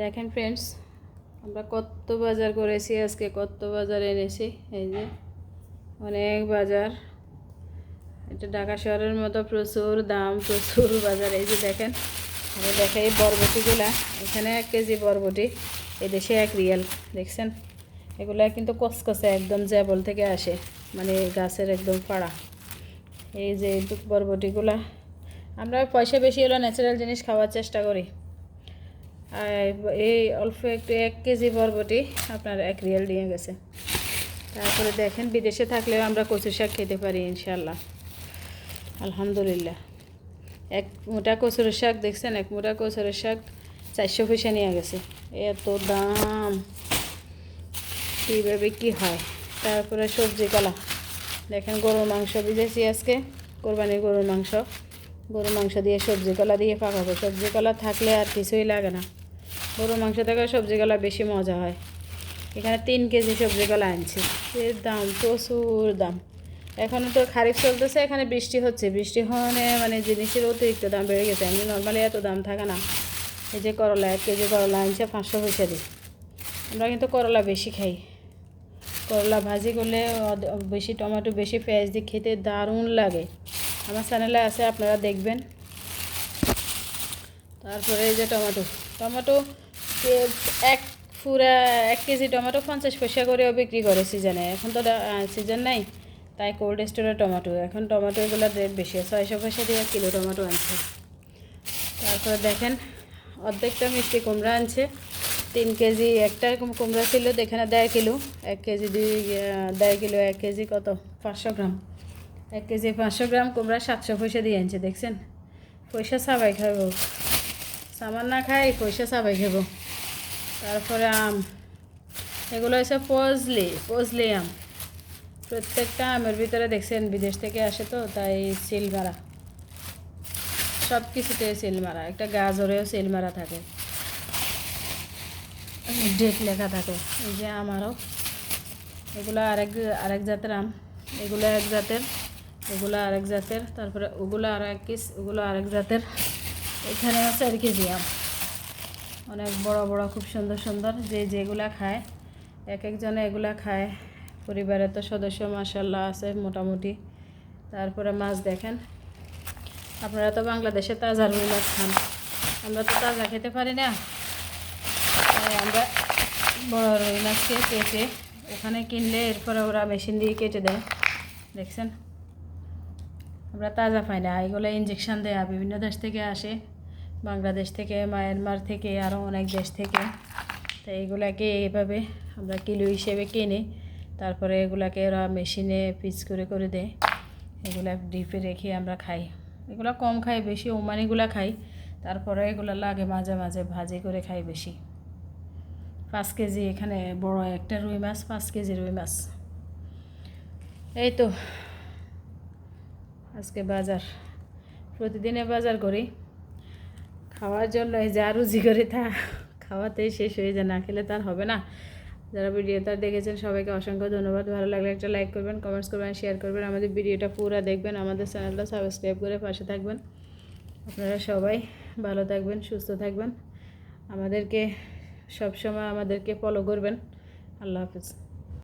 দেখেন ফ্রেন্ডস আমরা কত বাজার করেছি আজকে, কত বাজার এনেছি, এই যে অনেক বাজার। এটা ঢাকা শহরের মতো প্রচুর, দাম প্রচুর বাজার, এই যে দেখেন। আমি দেখাই বরবটিগুলা। এখানে এক কেজি বরবটি এদেশে এক রিয়াল, দেখছেন? এগুলা কিন্তু কসকসে একদম জ্যাবল থেকে আসে মানে গাছের একদম পাড়া। এই যে এই বরবটিগুলা। আমরা পয়সা বেশি হলো ন্যাচারাল জিনিস খাওয়ার চেষ্টা করি। এই অল্প একটু এক কেজি বরবটি আপনার এক রিয়াল দিয়ে গেছে। তারপরে দেখেন, বিদেশে থাকলেও আমরা কচু শাক খেতে পারি ইনশাল্লাহ আলহামদুলিল্লাহ। এক মোটা কচুর শাক, দেখছেন? এক মোটা কচুর শাক চারশো পয়সা নিয়ে গেছে। এত দাম। কীভাবে কী হয়? তারপরে সবজি কলা। দেখেন, গরুর মাংস ভিজেছি আজকে। কোরবানির গরুর মাংস। গরুর মাংস দিয়ে সবজি কলা দিয়ে পাকাবো। সবজি কলা থাকলে আর কিছুই লাগে না। গরুর মাংস থেকে সবজি কলা বেশি মজা হয়। এখানে তিন কেজি সবজি কলা আনছি। এর দাম, প্রচুর দাম। এখনও তো খারিফ চলতেছে, এখানে বৃষ্টি হচ্ছে। বৃষ্টি হওয়ানে মানে জিনিসের অতিরিক্ত দাম বেড়ে গেছে। এমনি নর্মালি এত দাম থাকে না। এই যে করলা, এক কেজি করলা আনছে, পাঁচশো পয়সা দিই আমরা কিন্তু করলা বেশি খাই। করলা ভাজি করলে বেশি টমেটো, বেশি পেঁয়াজ দিয়ে খেতে দারুণ লাগে। আমার চ্যানেলে আছে, আপনারা দেখবেন। তারপরে এই যে টমেটো। টমেটো এক পুরা এক কেজি টমেটো পঞ্চাশ পয়সা করেও বিক্রি করে সিজনে। এখন তো সিজন নাই, তাই কোল্ড স্টোরের টমেটো। এখন টমেটোগুলোর রেট বেশি ছয়শো পয়সা দিয়ে কিলো টমেটো আনছে। তারপর দেখেন, অর্ধেকটা মিষ্টি কুমড়া আনছে। তিন কেজি একটা কুম- কুমড়া ছিল এখানে দেড় কিলো। এক কেজি দুই দেড় কিলো, এক কেজি কত? পাঁচশো গ্রাম। এক কেজি পাঁচশো গ্রাম কুমড়া সাতশো পয়সা দিয়ে আনছে, দেখছেন? পয়সা সাবাই খাব সামান না খাই, পয়সা সাবাই খাব তারপরে আম। এগুলো হচ্ছে পজলি পজলি আম। প্রত্যেকটা আমের ভিতরে দেখছেন, বিদেশ থেকে আসে তো, তাই সিল মারা। সব কিছুতে সিল মারা, একটা গাজরেও সিল মারা থাকে। ডেট লেখা থাকে, এই যে আমারও এগুলো আরেক আরেক জাতের আম, এগুলো এক জাতের, এগুলো আরেক জাতের, তারপরে ওগুলো আর এক কিস ওগুলো আরেক জাতের। এখানে আছে আর কেজি আম। অনেক বড় বড়, খুব সুন্দর সুন্দর। যে যেগুলা খায় এক একজনে এগুলা খায়। পরিবারের তো সদস্য মাসাল্লাহ আছে মোটামুটি। তারপরে মাছ দেখেন। আপনারা তো বাংলাদেশে তাজা রুই মাছ খান। আমরা তো তাজা খেতে পারি না। আমরা বড় রুই মাছকে কেটে ওখানে কিনলে এরপরে ওরা মেশিন দিয়ে কেটে দেয়। দেখছেন? আমরা তাজা পাই না। এগুলো ইঞ্জেকশন দেয়া বিভিন্ন দেশ থেকে আসে। বাংলাদেশ থেকে, মায়ানমার থেকে আরও অনেক দেশ থেকে। তো এইগুলাকে এইভাবে আমরা কিলো হিসেবে কিনে। তারপরে এগুলাকে ওরা মেশিনে পিস করে করে দেয়। এগুলা ডিপে রেখে আমরা খাই। এগুলো কম খাই, বেশি ওমানিগুলা খাই। তারপরে এগুলো লাগে মাঝে মাঝে ভাজি করে খাই বেশি। পাঁচ কেজি এখানে বড় একটা রুই মাছ, পাঁচ কেজি রুই মাছ। এই তো। আজকে বাজার। প্রতিদিনে বাজার করি। খাওয়ার জন্য এই যা রুজি করে তা খাওয়াতেই শেষ হয়ে যায়, না খেলে তার হবে না। যারা ভিডিওটা দেখেছেন সবাইকে অসংখ্য ধন্যবাদ। ভালো লাগলে একটা লাইক করবেন কমেন্টস করবেন শেয়ার করবেন। আমাদের ভিডিওটা পুরো দেখবেন, আমাদের চ্যানেলটা সাবস্ক্রাইব করে পাশে থাকবেন। আপনারা সবাই ভালো থাকবেন, সুস্থ থাকবেন। আমাদেরকে সবসময় আমাদেরকে ফলো করবেন। আল্লাহ হাফিজ।